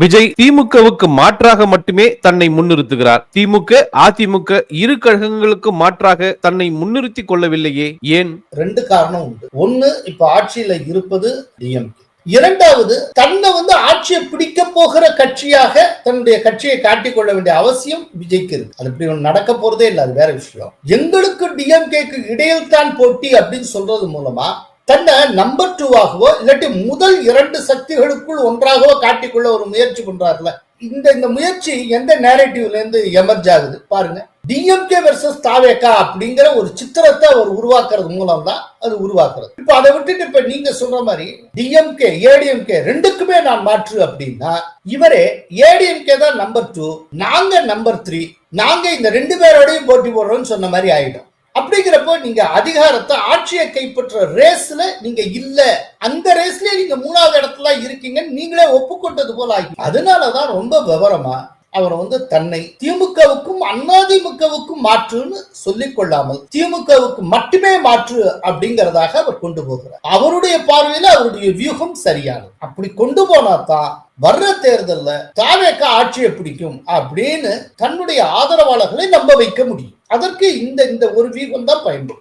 விஜய் திமுகவுக்கு மாற்றாக மட்டுமே தன்னை முன்னிறுத்துகிறார். திமுக அதிமுக இரு கழகங்களுக்கு மாற்றாக தன்னை முன்னிறுத்திக் கொள்ளவில்லையே. ஏன்? ரெண்டு காரணம் உண்டு. ஒண்ணு இப்ப ஆட்சியில இருப்பது டிஎம்கே இரண்டாவது தன்னை வந்து ஆட்சியை பிடிக்க போகிற கட்சியாக தன்னுடைய கட்சியை காட்டிக்கொள்ள வேண்டிய அவசியம் விஜய்க்கு இருக்கு. அது இப்படி ஒண்ணு நடக்க போறதே இல்லை அது வேற விஷயம். எங்களுக்கு டிஎம்கேக்கு இடையில் தான் போட்டி அப்படின்னு சொல்றது மூலமா தன்னை நம்பர் டூவாகவோ இல்லாட்டி முதல் இரண்டு சக்திகளுக்குள் ஒன்றாகவோ காட்டிக்கொள்ள ஒரு முயற்சி பண்றாருல. இந்த இந்த முயற்சி எந்த நேரட்டிவ்ல இருந்து எமர்ஜ் ஆகுது? பாருங்க. டிஎம்கே வெர்சஸ் தாவேக்கா அப்படிங்கிற ஒரு சித்திரத்தை அவர் உருவாக்குறது மூலம் தான் அது உருவாக்குறது. இப்ப அதை விட்டுட்டு இப்ப நீங்க சொல்ற மாதிரி டிஎம்கே ஏடிஎம்கே ரெண்டுக்குமே நான் மாற்று அப்படின்னா இவரே ஏடிஎம்கே தான் நம்பர் டூ நாங்க நம்பர் த்ரீ நாங்க இந்த ரெண்டு பேரோடையும் போட்டி போடுறோம்னு சொன்ன மாதிரி ஆயிடும். அப்படிங்கிறப்போ நீங்க அதிகாரத்தை ஆட்சியை கைப்பற்ற ரேஸ்ல நீங்க இல்ல. அந்த ரேஸ்லயே நீங்க மூணாவது இடத்துல இருக்கீங்கன்னு நீங்களே ஒப்புக்கொண்டது போல ஆகி. அதனாலதான் ரொம்ப விவரமா அவர் வந்து தன்னை திமுகவுக்கும் அதிமுகவுக்கும் மாற்றுன்னு சொல்லிக் கொள்ளாமல் திமுகவுக்கு மட்டுமே மாற்று அப்படிங்கறதாக அவர் கொண்டு போகிறார். அவருடைய பார்வையில அவருடைய வியூகம் சரியானது. அப்படி கொண்டு போனா தான் வர்ற தேர்தல்ல தாவேக்கா ஆட்சியை பிடிக்கும் அப்படின்னு தன்னுடைய ஆதரவாளர்களை நம்ப வைக்க முடியும். அதற்கு இந்த இந்த ஒரு வீகம் தான் பயன்படும்.